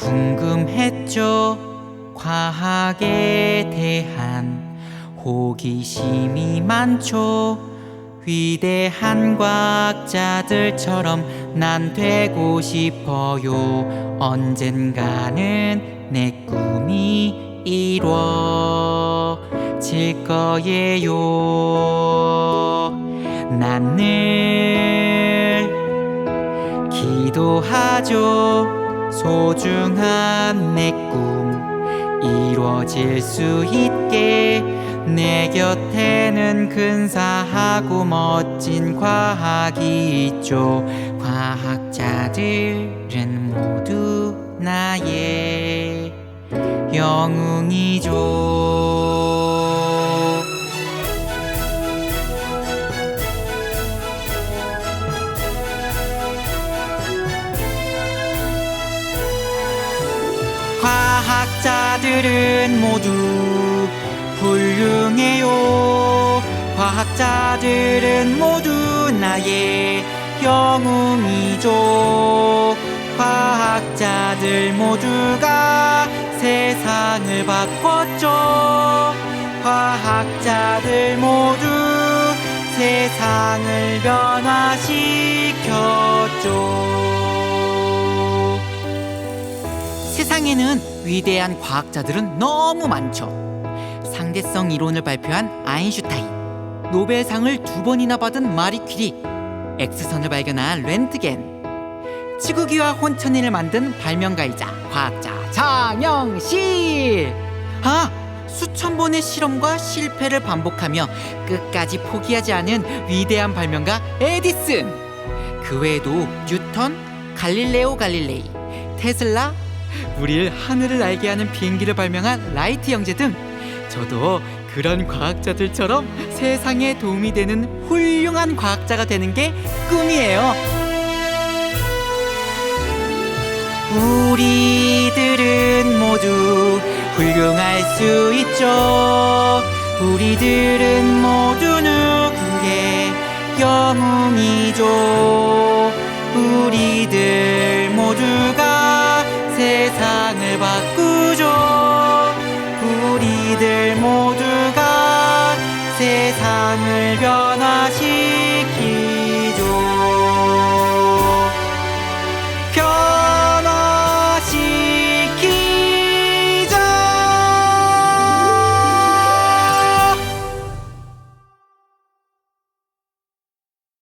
궁금했죠? 과학에 대한 호기심이 많죠. 위대한 과학자들처럼 난 되고 싶어요. 언젠가는 내 꿈이 이루어질 거예요. 난 늘 기도하죠 소중한 내 꿈 이루어질 수 있게 내 곁에는 근사하고 멋진 과학이 있죠. 과학자들은 모두 나의 영웅이죠 과학자들은 모두 훌륭해요. 과학자들은 모두 나의 영웅이죠. 과학자들 모두가 세상을 바꿨죠. 과학자들 모두 세상을 변화시켰죠. 세상에는 위대한 과학자들은 너무 많죠. 상대성 이론을 발표한 아인슈타인, 노벨상을 두 번이나 받은 마리 퀴리, X선을 발견한 렌트겐, 지구기와 혼천인을 만든 발명가이자 과학자 장영실. 아, 수천 번의 실험과 실패를 반복하며 끝까지 포기하지 않은 위대한 발명가 에디슨. 그 외에도 뉴턴, 갈릴레오 갈릴레이, 테슬라, 우리를 하늘을 날게 하는 비행기를 발명한 라이트 형제 등 저도 그런 과학자들처럼 세상에 도움이 되는 훌륭한 과학자가 되는 게 꿈이에요. 우리들은 모두 훌륭할 수 있죠. 우리들은 모두 누구의 영웅이죠. 우리들 세상을 바꾸죠. 우리들 모두가 세상을 변화시